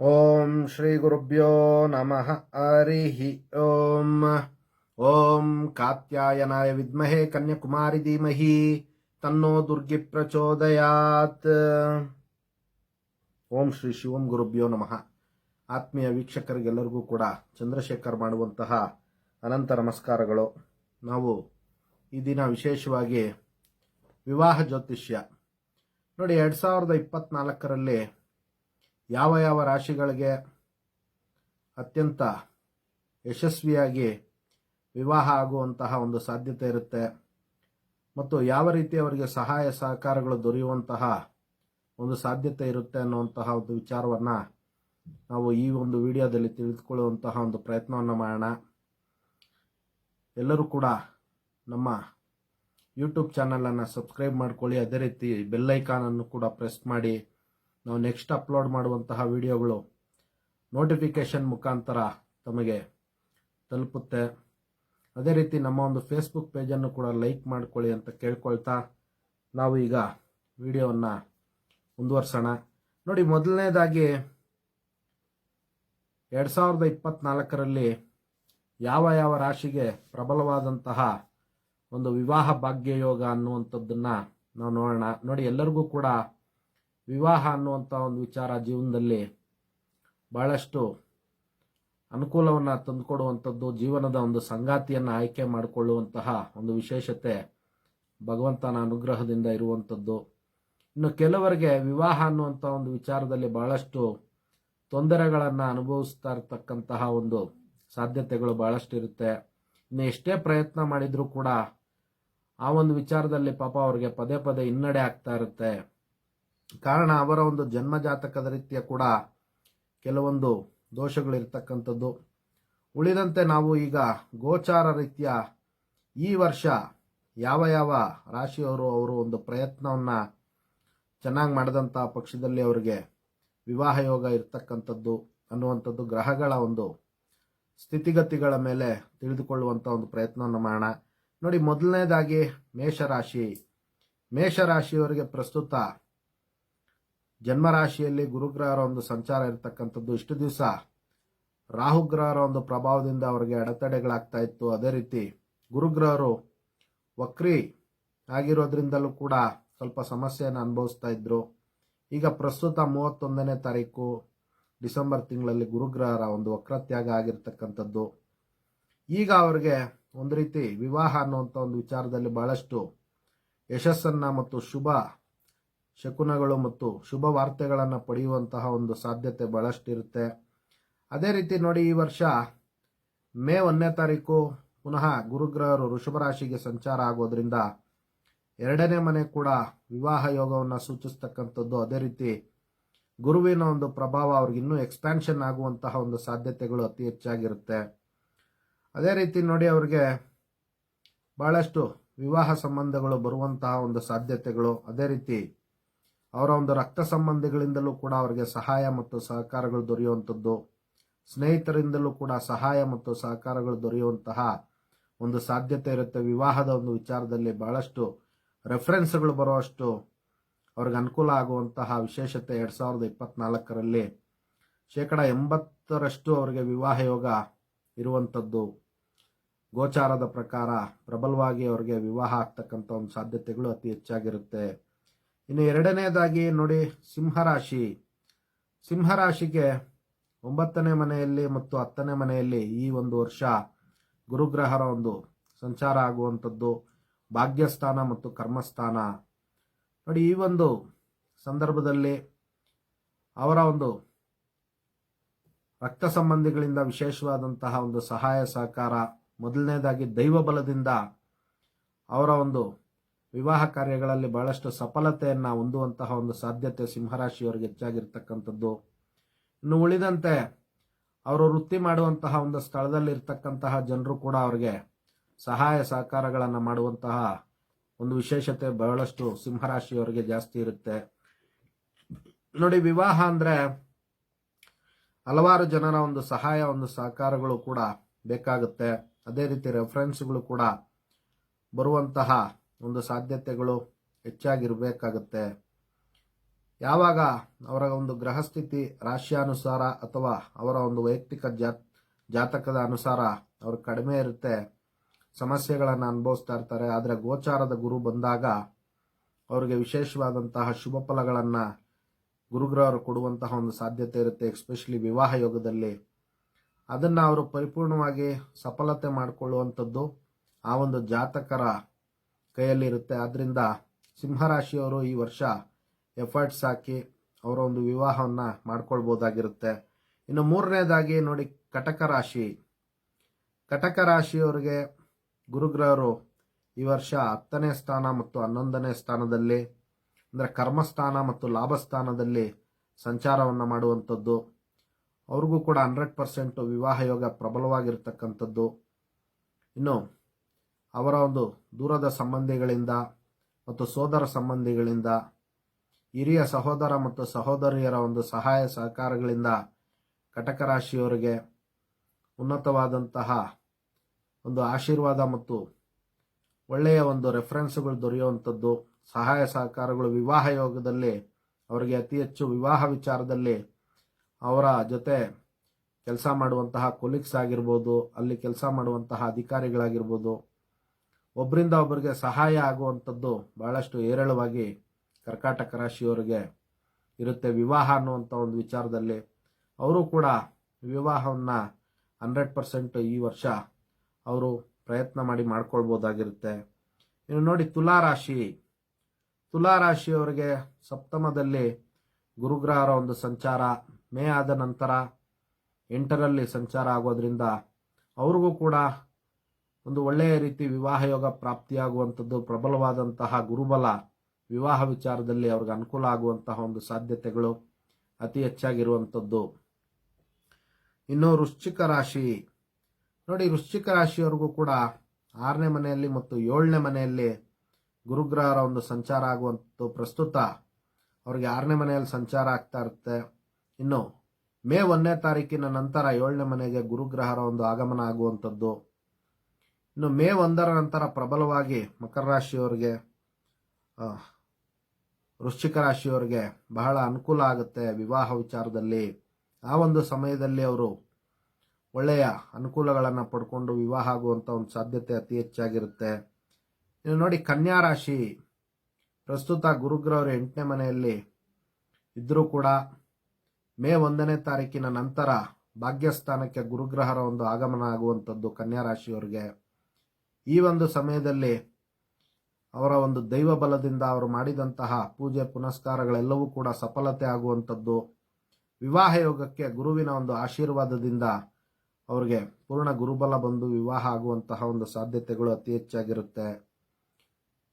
ಓಂ ಶ್ರೀ ಗುರುಭ್ಯೋ ನಮಃ ಹರಿಹಿ ಓಂ ಓಂ ಕಾತ್ಯಾಯನಾಯ ವಿದ್ಮಹೆ ಕನ್ಯಾಕುಮಾರಿ ಧೀಮಹಿ ತನ್ನೋ ದುರ್ಗಿ ಪ್ರಚೋದಯಾತ್ ಓಂ ಶ್ರೀ ಶಿವಂ ಗುರುಭ್ಯೋ ನಮಃ ಆತ್ಮೀಯ ವೀಕ್ಷಕರಿಗೆಲ್ಲರಿಗೂ ಕೂಡ ಚಂದ್ರಶೇಖರ್ ಮಾಡುವಂತಹ ಅನಂತ ನಮಸ್ಕಾರಗಳು. ನಾವು ಈ ದಿನ ವಿಶೇಷವಾಗಿ ವಿವಾಹ ಜ್ಯೋತಿಷ್ಯ. ನೋಡಿ, ಎರಡು ಸಾವಿರದ ಇಪ್ಪತ್ನಾಲ್ಕರಲ್ಲಿ ಯಾವ ಯಾವ ರಾಶಿಗಳಿಗೆ ಅತ್ಯಂತ ಯಶಸ್ವಿಯಾಗಿ ವಿವಾಹ ಆಗುವಂತಹ ಒಂದು ಸಾಧ್ಯತೆ ಇರುತ್ತೆ ಮತ್ತು ಯಾವ ರೀತಿ ಅವರಿಗೆ ಸಹಾಯ ಸಹಕಾರಗಳು ದೊರೆಯುವಂತಹ ಒಂದು ಸಾಧ್ಯತೆ ಇರುತ್ತೆ ಅನ್ನುವಂತಹ ಒಂದು ವಿಚಾರವನ್ನು ನಾವು ಈ ಒಂದು ವಿಡಿಯೋದಲ್ಲಿ ತಿಳಿದುಕೊಳ್ಳುವಂತಹ ಒಂದು ಪ್ರಯತ್ನವನ್ನು ಮಾಡೋಣ. ಎಲ್ಲರೂ ಕೂಡ ನಮ್ಮ ಯೂಟ್ಯೂಬ್ ಚಾನಲನ್ನು ಸಬ್ಸ್ಕ್ರೈಬ್ ಮಾಡ್ಕೊಳ್ಳಿ. ಅದೇ ರೀತಿ ಬೆಲ್ಲೈಕಾನನ್ನು ಕೂಡ ಪ್ರೆಸ್ ಮಾಡಿ. ನಾವು ನೆಕ್ಸ್ಟ್ ಅಪ್ಲೋಡ್ ಮಾಡುವಂತಹ ವಿಡಿಯೋಗಳು ನೋಟಿಫಿಕೇಶನ್ ಮುಖಾಂತರ ತಮಗೆ ತಲುಪುತ್ತೆ. ಅದೇ ರೀತಿ ನಮ್ಮ ಒಂದು ಫೇಸ್ಬುಕ್ ಪೇಜನ್ನು ಕೂಡ ಲೈಕ್ ಮಾಡಿಕೊಳ್ಳಿ ಅಂತ ಕೇಳ್ಕೊಳ್ತಾ ನಾವು ಈಗ ವಿಡಿಯೋವನ್ನು ಮುಂದುವರ್ಸೋಣ. ನೋಡಿ, ಮೊದಲನೇದಾಗಿ ಎರಡು ಸಾವಿರದ ಇಪ್ಪತ್ನಾಲ್ಕರಲ್ಲಿ ಯಾವ ಯಾವ ರಾಶಿಗೆ ಪ್ರಬಲವಾದಂತಹ ಒಂದು ವಿವಾಹ ಭಾಗ್ಯ ಯೋಗ ಅನ್ನುವಂಥದ್ದನ್ನು ನಾವು ನೋಡೋಣ. ನೋಡಿ, ಎಲ್ಲರಿಗೂ ಕೂಡ ವಿವಾಹ ಅನ್ನುವಂಥ ಒಂದು ವಿಚಾರ ಜೀವನದಲ್ಲಿ ಬಹಳಷ್ಟು ಅನುಕೂಲವನ್ನು ತಂದುಕೊಡುವಂಥದ್ದು, ಜೀವನದ ಒಂದು ಸಂಗಾತಿಯನ್ನು ಆಯ್ಕೆ ಮಾಡಿಕೊಳ್ಳುವಂತಹ ಒಂದು ವಿಶೇಷತೆ ಭಗವಂತನ ಅನುಗ್ರಹದಿಂದ ಇರುವಂಥದ್ದು. ಇನ್ನು ಕೆಲವರಿಗೆ ವಿವಾಹ ಅನ್ನುವಂಥ ಒಂದು ವಿಚಾರದಲ್ಲಿ ಬಹಳಷ್ಟು ತೊಂದರೆಗಳನ್ನು ಅನುಭವಿಸ್ತಾ ಇರತಕ್ಕಂತಹ ಒಂದು ಸಾಧ್ಯತೆಗಳು ಬಹಳಷ್ಟು ಇರುತ್ತೆ ಇನ್ನು ಎಷ್ಟೇ ಪ್ರಯತ್ನ ಮಾಡಿದರೂ ಕೂಡ ಆ ಒಂದು ವಿಚಾರದಲ್ಲಿ ಪಾಪ ಅವರಿಗೆ ಪದೇ ಪದೇ ಹಿನ್ನಡೆ ಆಗ್ತಾ ಇರುತ್ತೆ. ಕಾರಣ ಅವರ ಒಂದು ಜನ್ಮಜಾತಕದ ರೀತಿಯ ಕೂಡ ಕೆಲವೊಂದು ದೋಷಗಳಿರ್ತಕ್ಕಂಥದ್ದು. ಉಳಿದಂತೆ ನಾವು ಈಗ ಗೋಚಾರ ರೀತಿಯ ಈ ವರ್ಷ ಯಾವ ಯಾವ ರಾಶಿಯವರು ಅವರು ಒಂದು ಪ್ರಯತ್ನವನ್ನು ಚೆನ್ನಾಗಿ ಮಾಡಿದಂಥ ಪಕ್ಷದಲ್ಲಿ ಅವರಿಗೆ ವಿವಾಹ ಯೋಗ ಇರ್ತಕ್ಕಂಥದ್ದು ಅನ್ನುವಂಥದ್ದು ಗ್ರಹಗಳ ಒಂದು ಸ್ಥಿತಿಗತಿಗಳ ಮೇಲೆ ತಿಳಿದುಕೊಳ್ಳುವಂಥ ಒಂದು ಪ್ರಯತ್ನವನ್ನು ಮಾಡೋಣ. ನೋಡಿ, ಮೊದಲನೇದಾಗಿ ಮೇಷರಾಶಿ. ಮೇಷರಾಶಿಯವರಿಗೆ ಪ್ರಸ್ತುತ ಜನ್ಮರಾಶಿಯಲ್ಲಿ ಗುರುಗ್ರಹರ ಒಂದು ಸಂಚಾರ ಇರತಕ್ಕಂಥದ್ದು ಇಷ್ಟು ದಿವಸ. ರಾಹುಗ್ರಹರ ಒಂದು ಪ್ರಭಾವದಿಂದ ಅವರಿಗೆ ಅಡೆತಡೆಗಳಾಗ್ತಾ ಇತ್ತು. ಅದೇ ರೀತಿ ಗುರುಗ್ರಹರು ವಕ್ರಿ ಆಗಿರೋದ್ರಿಂದಲೂ ಕೂಡ ಸ್ವಲ್ಪ ಸಮಸ್ಯೆಯನ್ನು ಅನುಭವಿಸ್ತಾ ಇದ್ರು. ಈಗ ಪ್ರಸ್ತುತ ಮೂವತ್ತೊಂದನೇ ತಾರೀಕು ಡಿಸೆಂಬರ್ ತಿಂಗಳಲ್ಲಿ ಗುರುಗ್ರಹರ ಒಂದು ವಕ್ರತ್ಯಾಗ ಆಗಿರ್ತಕ್ಕಂಥದ್ದು. ಈಗ ಅವರಿಗೆ ಒಂದು ರೀತಿ ವಿವಾಹ ಅನ್ನುವಂಥ ಒಂದು ವಿಚಾರದಲ್ಲಿ ಬಹಳಷ್ಟು ಯಶಸ್ಸನ್ನ ಮತ್ತು ಶುಭ ಶಕುನಗಳು ಮತ್ತು ಶುಭ ವಾರ್ತೆಗಳನ್ನು ಪಡೆಯುವಂತಹ ಒಂದು ಸಾಧ್ಯತೆ ಬಹಳಷ್ಟು ಇರುತ್ತೆ ಅದೇ ರೀತಿ ನೋಡಿ ಈ ವರ್ಷ ಮೇ ಒಂದನೇ ತಾರೀಕು ಪುನಃ ಗುರುಗ್ರಹರು ವೃಷಭ ರಾಶಿಗೆ ಸಂಚಾರ ಆಗೋದ್ರಿಂದ ಎರಡನೇ ಮನೆ ಕೂಡ ವಿವಾಹ ಯೋಗವನ್ನು ಸೂಚಿಸ್ತಕ್ಕಂಥದ್ದು. ಅದೇ ರೀತಿ ಗುರುವಿನ ಒಂದು ಪ್ರಭಾವ ಅವ್ರಿಗೆ ಇನ್ನೂ ಎಕ್ಸ್ಪ್ಯಾನ್ಷನ್ ಆಗುವಂತಹ ಒಂದು ಸಾಧ್ಯತೆಗಳು ಅತಿ ಹೆಚ್ಚಾಗಿರುತ್ತೆ. ಅದೇ ರೀತಿ ನೋಡಿ ಅವ್ರಿಗೆ ಬಹಳಷ್ಟು ವಿವಾಹ ಸಂಬಂಧಗಳು ಬರುವಂತಹ ಒಂದು ಸಾಧ್ಯತೆಗಳು. ಅದೇ ರೀತಿ ಅವರ ಒಂದು ರಕ್ತ ಸಂಬಂಧಿಗಳಿಂದಲೂ ಕೂಡ ಅವರಿಗೆ ಸಹಾಯ ಮತ್ತು ಸಹಕಾರಗಳು ದೊರೆಯುವಂಥದ್ದು. ಸ್ನೇಹಿತರಿಂದಲೂ ಕೂಡ ಸಹಾಯ ಮತ್ತು ಸಹಕಾರಗಳು ದೊರೆಯುವಂತಹ ಒಂದು ಸಾಧ್ಯತೆ ಇರುತ್ತೆ. ವಿವಾಹದ ಒಂದು ವಿಚಾರದಲ್ಲಿ ಬಹಳಷ್ಟು ರೆಫರೆನ್ಸ್ಗಳು ಬರುವಷ್ಟು ಅವ್ರಿಗೆ ಅನುಕೂಲ ಆಗುವಂತಹ ವಿಶೇಷತೆ ಎರಡು ಸಾವಿರದ ಇಪ್ಪತ್ನಾಲ್ಕರಲ್ಲಿ ಶೇಕಡ ಎಂಬತ್ತರಷ್ಟು ಅವರಿಗೆ ವಿವಾಹ ಯೋಗ ಇರುವಂಥದ್ದು. ಗೋಚಾರದ ಪ್ರಕಾರ ಪ್ರಬಲವಾಗಿ ಅವರಿಗೆ ವಿವಾಹ ಆಗ್ತಕ್ಕಂಥ ಒಂದು ಸಾಧ್ಯತೆಗಳು ಅತಿ ಹೆಚ್ಚಾಗಿರುತ್ತೆ. ಇನ್ನು ಎರಡನೇದಾಗಿ ನೋಡಿ ಸಿಂಹರಾಶಿ. ಸಿಂಹರಾಶಿಗೆ ಒಂಬತ್ತನೇ ಮನೆಯಲ್ಲಿ ಮತ್ತು ಹತ್ತನೇ ಮನೆಯಲ್ಲಿ ಈ ಒಂದು ವರ್ಷ ಗುರುಗ್ರಹರ ಒಂದು ಸಂಚಾರ ಆಗುವಂಥದ್ದು, ಭಾಗ್ಯಸ್ಥಾನ ಮತ್ತು ಕರ್ಮಸ್ಥಾನ. ನೋಡಿ, ಈ ಒಂದು ಸಂದರ್ಭದಲ್ಲಿ ಅವರ ಒಂದು ರಕ್ತ ಸಂಬಂಧಿಗಳಿಂದ ವಿಶೇಷವಾದಂತಹ ಒಂದು ಸಹಾಯ ಸಹಕಾರ, ಮೊದಲನೇದಾಗಿ ದೈವ ಬಲದಿಂದ ಅವರ ಒಂದು ವಿವಾಹ ಕಾರ್ಯಗಳಲ್ಲಿ ಬಹಳಷ್ಟು ಸಫಲತೆಯನ್ನು ಹೊಂದುವಂತಹ ಒಂದು ಸಾಧ್ಯತೆ ಸಿಂಹರಾಶಿಯವರಿಗೆ ಹೆಚ್ಚಾಗಿರ್ತಕ್ಕಂಥದ್ದು. ಇನ್ನು ಉಳಿದಂತೆ ಅವರು ವೃತ್ತಿ ಮಾಡುವಂತಹ ಒಂದು ಸ್ಥಳದಲ್ಲಿ ಇರ್ತಕ್ಕಂತಹ ಜನರು ಕೂಡ ಅವರಿಗೆ ಸಹಾಯ ಸಹಕಾರಗಳನ್ನು ಮಾಡುವಂತಹ ಒಂದು ವಿಶೇಷತೆ ಬಹಳಷ್ಟು ಸಿಂಹರಾಶಿಯವರಿಗೆ ಜಾಸ್ತಿ ಇರುತ್ತೆ. ನೋಡಿ, ವಿವಾಹ ಅಂದ್ರೆ ಹಲವಾರು ಜನರ ಒಂದು ಸಹಾಯ, ಒಂದು ಸಹಕಾರಗಳು ಕೂಡ ಬೇಕಾಗುತ್ತೆ. ಅದೇ ರೀತಿ ರೆಫರೆನ್ಸ್ಗಳು ಕೂಡ ಬರುವಂತಹ ಒಂದು ಸಾಧ್ಯತೆಗಳು ಹೆಚ್ಚಾಗಿರಬೇಕಾಗುತ್ತೆ. ಯಾವಾಗ ಅವರ ಒಂದು ಗ್ರಹಸ್ಥಿತಿ ರಾಶಿಯಾನುಸಾರ ಅಥವಾ ಅವರ ಒಂದು ವೈಯಕ್ತಿಕ ಜಾತ್ ಜಾತಕದ ಅನುಸಾರ ಅವರು ಕಡಿಮೆ ಇರುತ್ತೆ, ಸಮಸ್ಯೆಗಳನ್ನು ಅನುಭವಿಸ್ತಾ ಇರ್ತಾರೆ, ಆದರೆ ಗೋಚಾರದ ಗುರು ಬಂದಾಗ ಅವರಿಗೆ ವಿಶೇಷವಾದಂತಹ ಶುಭ ಫಲಗಳನ್ನು ಗುರುಗ್ರಹರು ಕೊಡುವಂತಹ ಒಂದು ಸಾಧ್ಯತೆ ಇರುತ್ತೆ ಎಕ್ಸ್ಪೆಷಲಿ ವಿವಾಹ ಯೋಗದಲ್ಲಿ. ಅದನ್ನು ಅವರು ಪರಿಪೂರ್ಣವಾಗಿ ಸಫಲತೆ ಮಾಡಿಕೊಳ್ಳುವಂಥದ್ದು ಆ ಒಂದು ಜಾತಕರ ಕೈಯಲ್ಲಿರುತ್ತೆ. ಆದ್ದರಿಂದ ಸಿಂಹರಾಶಿಯವರು ಈ ವರ್ಷ ಎಫರ್ಟ್ಸ್ ಹಾಕಿ ಅವರ ಒಂದು ವಿವಾಹವನ್ನು ಮಾಡ್ಕೊಳ್ಬೋದಾಗಿರುತ್ತೆ. ಇನ್ನು ಮೂರನೇದಾಗಿ ನೋಡಿ ಕಟಕ ರಾಶಿ. ಕಟಕ ರಾಶಿಯವರಿಗೆ ಗುರುಗ್ರಹರು ಈ ವರ್ಷ ಹತ್ತನೇ ಸ್ಥಾನ ಮತ್ತು ಹನ್ನೊಂದನೇ ಸ್ಥಾನದಲ್ಲಿ, ಅಂದರೆ ಕರ್ಮಸ್ಥಾನ ಮತ್ತು ಲಾಭಸ್ಥಾನದಲ್ಲಿ ಸಂಚಾರವನ್ನು ಮಾಡುವಂಥದ್ದು. ಅವ್ರಿಗೂ ಕೂಡ ಹಂಡ್ರೆಡ್ ಪರ್ಸೆಂಟ್ ವಿವಾಹ ಯೋಗ ಪ್ರಬಲವಾಗಿರ್ತಕ್ಕಂಥದ್ದು. ಇನ್ನು ಅವರ ಒಂದು ದೂರದ ಸಂಬಂಧಿಗಳಿಂದ ಮತ್ತು ಸೋದರ ಸಂಬಂಧಿಗಳಿಂದ, ಹಿರಿಯ ಸಹೋದರ ಮತ್ತು ಸಹೋದರಿಯರ ಒಂದು ಸಹಾಯ ಸಹಕಾರಗಳಿಂದ ಕಟಕ ರಾಶಿಯವರಿಗೆ ಉನ್ನತವಾದಂತಹ ಒಂದು ಆಶೀರ್ವಾದ ಮತ್ತು ಒಳ್ಳೆಯ ಒಂದು ರೆಫರೆನ್ಸ್ಗಳು ದೊರೆಯುವಂಥದ್ದು. ಸಹಾಯ ಸಹಕಾರಗಳು ವಿವಾಹ ಯೋಗದಲ್ಲಿ ಅವರಿಗೆ ಅತಿ ಹೆಚ್ಚು ವಿವಾಹ ವಿಚಾರದಲ್ಲಿ ಅವರ ಜೊತೆ ಕೆಲಸ ಮಾಡುವಂತಹ ಕೊಲೀಗ್ಸ್ ಆಗಿರ್ಬೋದು, ಅಲ್ಲಿ ಕೆಲಸ ಮಾಡುವಂತಹ ಅಧಿಕಾರಿಗಳಾಗಿರ್ಬೋದು. ಒಬ್ಬರಿಂದ ಒಬ್ಬರಿಗೆ ಸಹಾಯ ಆಗುವಂಥದ್ದು ಬಹಳಷ್ಟು ಏರಳವಾಗಿ ಕರ್ಕಾಟಕ ರಾಶಿಯವರಿಗೆ ಇರುತ್ತೆ. ವಿವಾಹ ಅನ್ನುವಂಥ ಒಂದು ವಿಚಾರದಲ್ಲಿ ಅವರು ಕೂಡ ವಿವಾಹವನ್ನು ಹಂಡ್ರೆಡ್ ಪರ್ಸೆಂಟ್ ಈ ವರ್ಷ ಅವರು ಪ್ರಯತ್ನ ಮಾಡಿ ಮಾಡ್ಕೊಳ್ಬೋದಾಗಿರುತ್ತೆ. ಇನ್ನು ನೋಡಿ ತುಲಾ ರಾಶಿ. ತುಲಾ ರಾಶಿಯವರಿಗೆ ಸಪ್ತಮದಲ್ಲಿ ಗುರುಗ್ರಹರ ಒಂದು ಸಂಚಾರ. ಮೇ ಆದ ನಂತರ ಎಂಟರಲ್ಲಿ ಸಂಚಾರ ಆಗೋದ್ರಿಂದ ಅವ್ರಿಗೂ ಕೂಡ ಒಂದು ಒಳ್ಳೆಯ ರೀತಿ ವಿವಾಹ ಯೋಗ ಪ್ರಾಪ್ತಿಯಾಗುವಂಥದ್ದು, ಪ್ರಬಲವಾದಂತಹ ಗುರುಬಲ ವಿವಾಹ ವಿಚಾರದಲ್ಲಿ ಅವ್ರಿಗೆ ಅನುಕೂಲ ಆಗುವಂತಹ ಒಂದು ಸಾಧ್ಯತೆಗಳು ಅತಿ ಹೆಚ್ಚಾಗಿರುವಂಥದ್ದು. ಇನ್ನು ವೃಶ್ಚಿಕ ರಾಶಿ. ನೋಡಿ, ವೃಶ್ಚಿಕ ರಾಶಿಯವರೆಗೂ ಕೂಡ ಆರನೇ ಮನೆಯಲ್ಲಿ ಮತ್ತು ಏಳನೇ ಮನೆಯಲ್ಲಿ ಗುರುಗ್ರಹರ ಒಂದು ಸಂಚಾರ ಆಗುವಂಥದ್ದು ಪ್ರಸ್ತುತ. ಅವ್ರಿಗೆ ಆರನೇ ಮನೆಯಲ್ಲಿ ಸಂಚಾರ ಆಗ್ತಾ ಇರುತ್ತೆ. ಇನ್ನು ಮೇ ಒಂದನೇ ತಾರೀಕಿನ ನಂತರ ಏಳನೇ ಮನೆಗೆ ಗುರುಗ್ರಹರ ಒಂದು ಆಗಮನ ಆಗುವಂಥದ್ದು. ಇನ್ನು ಮೇ ಒಂದರ ನಂತರ ಪ್ರಬಲವಾಗಿ ಮಕರ ರಾಶಿಯವರಿಗೆ ವೃಶ್ಚಿಕ ರಾಶಿಯವರಿಗೆ ಬಹಳ ಅನುಕೂಲ ಆಗುತ್ತೆ ವಿವಾಹ ವಿಚಾರದಲ್ಲಿ. ಆ ಒಂದು ಸಮಯದಲ್ಲಿ ಅವರು ಒಳ್ಳೆಯ ಅನುಕೂಲಗಳನ್ನು ಪಡ್ಕೊಂಡು ವಿವಾಹ ಆಗುವಂಥ ಒಂದು ಸಾಧ್ಯತೆ ಅತಿ ಹೆಚ್ಚಾಗಿರುತ್ತೆ. ಇನ್ನು ನೋಡಿ, ಕನ್ಯಾ ರಾಶಿ ಪ್ರಸ್ತುತ ಗುರುಗ್ರಹರು ಎಂಟನೇ ಮನೆಯಲ್ಲಿ ಇದ್ದರೂ ಕೂಡ ಮೇ ಒಂದನೇ ತಾರೀಕಿನ ನಂತರ ಭಾಗ್ಯಸ್ಥಾನಕ್ಕೆ ಗುರುಗ್ರಹರ ಒಂದು ಆಗಮನ ಆಗುವಂಥದ್ದು ಕನ್ಯಾ ರಾಶಿಯವರಿಗೆ. ಈ ಒಂದು ಸಮಯದಲ್ಲಿ ಅವರ ಒಂದು ದೈವ ಬಲದಿಂದ ಅವರು ಮಾಡಿದಂತಹ ಪೂಜೆ ಪುನಸ್ಕಾರಗಳೆಲ್ಲವೂ ಕೂಡ ಸಫಲತೆ ಆಗುವಂಥದ್ದು. ವಿವಾಹ ಯೋಗಕ್ಕೆ ಗುರುವಿನ ಒಂದು ಆಶೀರ್ವಾದದಿಂದ ಅವರಿಗೆ ಪೂರ್ಣ ಗುರುಬಲ ಬಂದು ವಿವಾಹ ಆಗುವಂತಹ ಒಂದು ಸಾಧ್ಯತೆಗಳು ಅತಿ ಹೆಚ್ಚಾಗಿರುತ್ತೆ.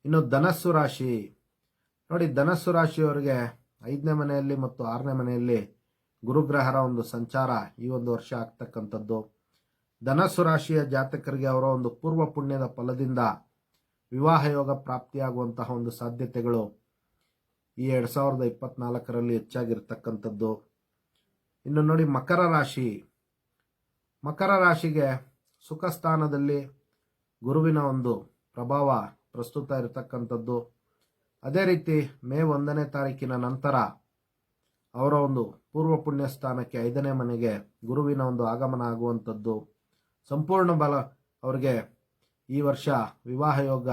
ಇನ್ನು ಧನಸ್ಸು ರಾಶಿ. ನೋಡಿ, ಧನಸ್ಸು ರಾಶಿಯವರಿಗೆ ಐದನೇ ಮನೆಯಲ್ಲಿ ಮತ್ತು ಆರನೇ ಮನೆಯಲ್ಲಿ ಗುರುಗ್ರಹರ ಒಂದು ಸಂಚಾರ ಈ ಒಂದು ವರ್ಷ ಆಗ್ತಕ್ಕಂಥದ್ದು. ಧನಸ್ಸು ರಾಶಿಯ ಜಾತಕರಿಗೆ ಅವರ ಒಂದು ಪೂರ್ವ ಪುಣ್ಯದ ಫಲದಿಂದ ವಿವಾಹ ಯೋಗ ಪ್ರಾಪ್ತಿಯಾಗುವಂತಹ ಒಂದು ಸಾಧ್ಯತೆಗಳು ಈ ಎರಡು ಸಾವಿರದ ಇಪ್ಪತ್ನಾಲ್ಕರಲ್ಲಿ ಹೆಚ್ಚಾಗಿರ್ತಕ್ಕಂಥದ್ದು. ಇನ್ನು ನೋಡಿ ಮಕರ ರಾಶಿ. ಮಕರ ರಾಶಿಗೆ ಸುಖ ಸ್ಥಾನದಲ್ಲಿ ಗುರುವಿನ ಒಂದು ಪ್ರಭಾವ ಪ್ರಸ್ತುತ ಇರತಕ್ಕಂಥದ್ದು. ಅದೇ ರೀತಿ ಮೇ ಒಂದನೇ ತಾರೀಕಿನ ನಂತರ ಅವರ ಒಂದು ಪೂರ್ವ ಪುಣ್ಯ ಸ್ಥಾನಕ್ಕೆ ಐದನೇ ಮನೆಗೆ ಗುರುವಿನ ಒಂದು ಆಗಮನ ಆಗುವಂಥದ್ದು. ಸಂಪೂರ್ಣ ಬಲ ಅವರಿಗೆ ಈ ವರ್ಷ ವಿವಾಹ ಯೋಗ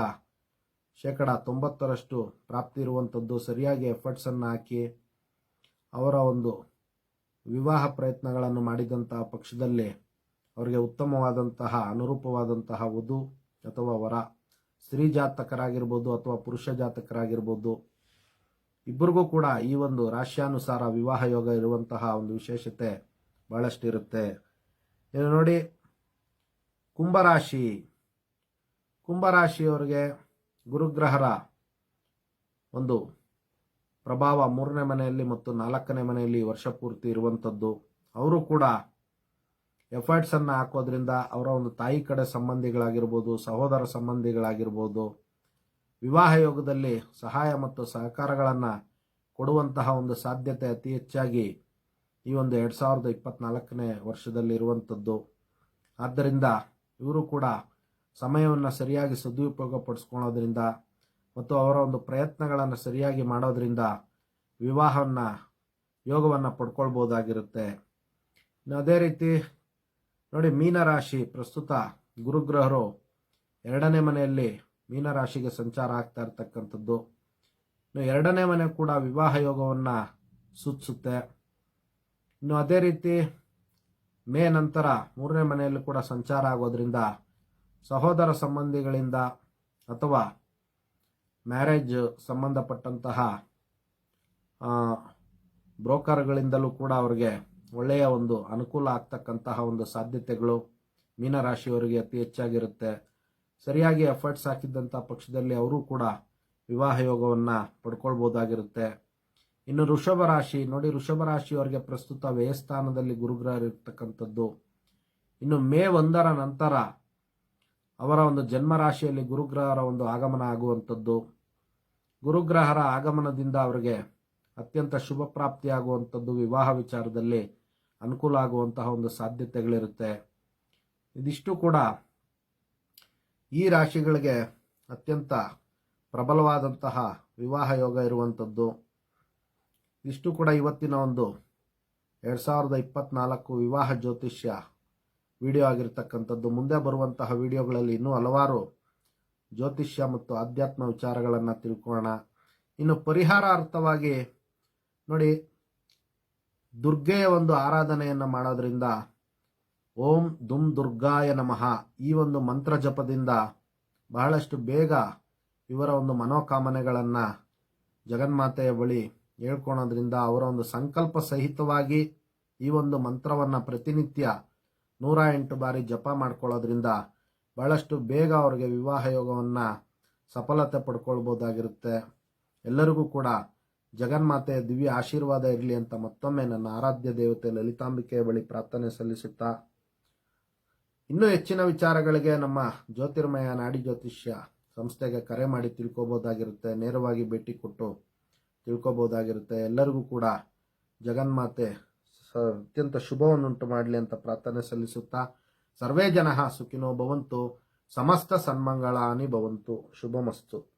ಶೇಕಡ ತೊಂಬತ್ತರಷ್ಟು ಪ್ರಾಪ್ತಿ ಇರುವಂಥದ್ದು ಸರಿಯಾಗಿ ಎಫರ್ಟ್ಸನ್ನು ಹಾಕಿ ಅವರ ಒಂದು ವಿವಾಹ ಪ್ರಯತ್ನಗಳನ್ನು ಮಾಡಿದಂತಹ ಪಕ್ಷದಲ್ಲಿ ಅವರಿಗೆ ಉತ್ತಮವಾದಂತಹ, ಅನುರೂಪವಾದಂತಹ ವಧು ಅಥವಾ ವರ, ಸ್ತ್ರೀ ಜಾತಕರಾಗಿರ್ಬೋದು ಅಥವಾ ಪುರುಷ ಜಾತಕರಾಗಿರ್ಬೋದು, ಇಬ್ಬರಿಗೂ ಕೂಡ ಈ ಒಂದು ರಾಶಿಯಾನುಸಾರ ವಿವಾಹ ಯೋಗ ಇರುವಂತಹ ಒಂದು ವಿಶೇಷತೆ ಬಹಳಷ್ಟಿರುತ್ತೆ. ಇನ್ನು ನೋಡಿ ಕುಂಭರಾಶಿ. ಕುಂಭರಾಶಿಯವರಿಗೆ ಗುರುಗ್ರಹರ ಒಂದು ಪ್ರಭಾವ ಮೂರನೇ ಮನೆಯಲ್ಲಿ ಮತ್ತು ನಾಲ್ಕನೇ ಮನೆಯಲ್ಲಿ ವರ್ಷ ಪೂರ್ತಿ ಇರುವಂಥದ್ದು. ಅವರು ಕೂಡ ಎಫರ್ಟ್ಸನ್ನು ಹಾಕೋದ್ರಿಂದ ಅವರ ಒಂದು ತಾಯಿ ಕಡೆ ಸಂಬಂಧಿಗಳಾಗಿರ್ಬೋದು, ಸಹೋದರ ಸಂಬಂಧಿಗಳಾಗಿರ್ಬೋದು, ವಿವಾಹ ಯೋಗದಲ್ಲಿ ಸಹಾಯ ಮತ್ತು ಸಹಕಾರಗಳನ್ನು ಕೊಡುವಂತಹ ಒಂದು ಸಾಧ್ಯತೆ ಅತಿ ಹೆಚ್ಚಾಗಿ ಈ ಒಂದು ಎರಡು ಸಾವಿರದ ಇಪ್ಪತ್ತ್ನಾಲ್ಕನೇ ವರ್ಷದಲ್ಲಿ ಇರುವಂಥದ್ದು. ಆದ್ದರಿಂದ ಇವರು ಕೂಡ ಸಮಯವನ್ನು ಸರಿಯಾಗಿ ಸದುಪಯೋಗ ಪಡಿಸ್ಕೊಳ್ಳೋದ್ರಿಂದ ಮತ್ತು ಅವರ ಒಂದು ಪ್ರಯತ್ನಗಳನ್ನು ಸರಿಯಾಗಿ ಮಾಡೋದ್ರಿಂದ ವಿವಾಹವನ್ನು, ಯೋಗವನ್ನು ಪಡ್ಕೊಳ್ಬೋದಾಗಿರುತ್ತೆ. ಇನ್ನು ಅದೇ ರೀತಿ ನೋಡಿ, ಮೀನರಾಶಿ ಪ್ರಸ್ತುತ ಗುರುಗ್ರಹರು ಎರಡನೇ ಮನೆಯಲ್ಲಿ ಮೀನರಾಶಿಗೆ ಸಂಚಾರ ಆಗ್ತಾ ಇರ್ತಕ್ಕಂಥದ್ದು. ಇನ್ನು ಎರಡನೇ ಮನೆ ಕೂಡ ವಿವಾಹ ಯೋಗವನ್ನು ಸೂಚಿಸುತ್ತೆ. ಇನ್ನು ಅದೇ ರೀತಿ ಮೇ ನಂತರ ಮೂರನೇ ಮನೆಯಲ್ಲೂ ಕೂಡ ಸಂಚಾರ ಆಗೋದ್ರಿಂದ ಸಹೋದರ ಸಂಬಂಧಿಗಳಿಂದ ಅಥವಾ ಮ್ಯಾರೇಜ್ ಸಂಬಂಧಪಟ್ಟಂತಹ ಬ್ರೋಕರ್ಗಳಿಂದಲೂ ಕೂಡ ಅವರಿಗೆ ಒಳ್ಳೆಯ ಒಂದು ಅನುಕೂಲ ಆಗ್ತಕ್ಕಂತಹ ಒಂದು ಸಾಧ್ಯತೆಗಳು ಮೀನರಾಶಿಯವರಿಗೆ ಅತಿ ಹೆಚ್ಚಾಗಿರುತ್ತೆ. ಸರಿಯಾಗಿ ಎಫರ್ಟ್ಸ್ ಹಾಕಿದ್ದಂಥ ಪಕ್ಷದಲ್ಲಿ ಅವರು ಕೂಡ ವಿವಾಹ ಯೋಗವನ್ನು ಪಡ್ಕೊಳ್ಬೋದಾಗಿರುತ್ತೆ. ಇನ್ನು ಋಷಭ ರಾಶಿ, ನೋಡಿ ಋಷಭ ರಾಶಿಯವರಿಗೆ ಪ್ರಸ್ತುತ ವ್ಯಯಸ್ಥಾನದಲ್ಲಿ ಗುರುಗ್ರಹ ಇರ್ತಕ್ಕಂಥದ್ದು ಇನ್ನು ಮೇ ಒಂದರ ನಂತರ ಅವರ ಒಂದು ಜನ್ಮ ರಾಶಿಯಲ್ಲಿ ಗುರುಗ್ರಹರ ಒಂದು ಆಗಮನ ಆಗುವಂಥದ್ದು. ಗುರುಗ್ರಹರ ಆಗಮನದಿಂದ ಅವರಿಗೆ ಅತ್ಯಂತ ಶುಭ ಪ್ರಾಪ್ತಿಯಾಗುವಂಥದ್ದು ವಿವಾಹ ವಿಚಾರದಲ್ಲಿ ಅನುಕೂಲ ಆಗುವಂತಹ ಒಂದು ಸಾಧ್ಯತೆಗಳಿರುತ್ತೆ. ಇದಿಷ್ಟು ಕೂಡ ಈ ರಾಶಿಗಳಿಗೆ ಅತ್ಯಂತ ಪ್ರಬಲವಾದಂತಹ ವಿವಾಹ ಯೋಗ ಇರುವಂಥದ್ದು. ಇಷ್ಟು ಕೂಡ ಇವತ್ತಿನ ಒಂದು ಎರಡು ಸಾವಿರದ ಇಪ್ಪತ್ನಾಲ್ಕು ವಿವಾಹ ಜ್ಯೋತಿಷ್ಯ ವಿಡಿಯೋ ಆಗಿರ್ತಕ್ಕಂಥದ್ದು. ಮುಂದೆ ಬರುವಂತಹ ವಿಡಿಯೋಗಳಲ್ಲಿ ಇನ್ನೂ ಹಲವಾರು ಜ್ಯೋತಿಷ್ಯ ಮತ್ತು ಆಧ್ಯಾತ್ಮ ವಿಚಾರಗಳನ್ನು ತಿಳ್ಕೊಳ್ಳೋಣ. ಇನ್ನು ಪರಿಹಾರಾರ್ಥವಾಗಿ ನೋಡಿ, ದುರ್ಗೆಯ ಒಂದು ಆರಾಧನೆಯನ್ನು ಮಾಡೋದ್ರಿಂದ ಓಂ ದುಮ್ ದುರ್ಗಾಯ ನಮಃ ಈ ಒಂದು ಮಂತ್ರ ಜಪದಿಂದ ಬಹಳಷ್ಟು ಬೇಗ ಇವರ ಒಂದು ಮನೋಕಾಮನೆಗಳನ್ನು ಜಗನ್ಮಾತೆಯ ಬಳಿ ಹೇಳ್ಕೊಳೋದ್ರಿಂದ ಅವರ ಒಂದು ಸಂಕಲ್ಪ ಸಹಿತವಾಗಿ ಈ ಒಂದು ಮಂತ್ರವನ್ನು ಪ್ರತಿನಿತ್ಯ ನೂರ ಎಂಟು ಬಾರಿ ಜಪ ಮಾಡ್ಕೊಳ್ಳೋದ್ರಿಂದ ಬಹಳಷ್ಟು ಬೇಗ ಅವರಿಗೆ ವಿವಾಹ ಯೋಗವನ್ನು ಸಫಲತೆ ಪಡ್ಕೊಳ್ಬೋದಾಗಿರುತ್ತೆ. ಎಲ್ಲರಿಗೂ ಕೂಡ ಜಗನ್ಮಾತೆಯ ದಿವ್ಯ ಆಶೀರ್ವಾದ ಇರಲಿ ಅಂತ ಮತ್ತೊಮ್ಮೆ ನನ್ನ ಆರಾಧ್ಯ ದೇವತೆ ಲಲಿತಾಂಬಿಕೆಯ ಬಳಿ ಪ್ರಾರ್ಥನೆ ಸಲ್ಲಿಸುತ್ತಾ, ಇನ್ನೂ ಹೆಚ್ಚಿನ ವಿಚಾರಗಳಿಗೆ ನಮ್ಮ ಜ್ಯೋತಿರ್ಮಯ ನಾಡಿ ಜ್ಯೋತಿಷ್ಯ ಸಂಸ್ಥೆಗೆ ಕರೆ ಮಾಡಿ ತಿಳ್ಕೊಬೋದಾಗಿರುತ್ತೆ. ನೇರವಾಗಿ ಭೇಟಿ ಕೊಟ್ಟು ತಿಳ್ಕೊಬೋದಾಗಿರುತ್ತೆ. ಎಲ್ಲರಿಗೂ ಕೂಡ ಜಗನ್ಮಾತೆ ಅತ್ಯಂತ ಶುಭವನ್ನುಂಟು ಮಾಡಲಿ ಅಂತ ಪ್ರಾರ್ಥನೆ ಸಲ್ಲಿಸುತ್ತಾ, ಸರ್ವೇ ಜನ ಸುಖಿನೋ ಭವಂತು, ಸಮಸ್ತ ಸನ್ಮಂಗಳಾನಿ ಭವಂತು. ಶುಭಮಸ್ತು.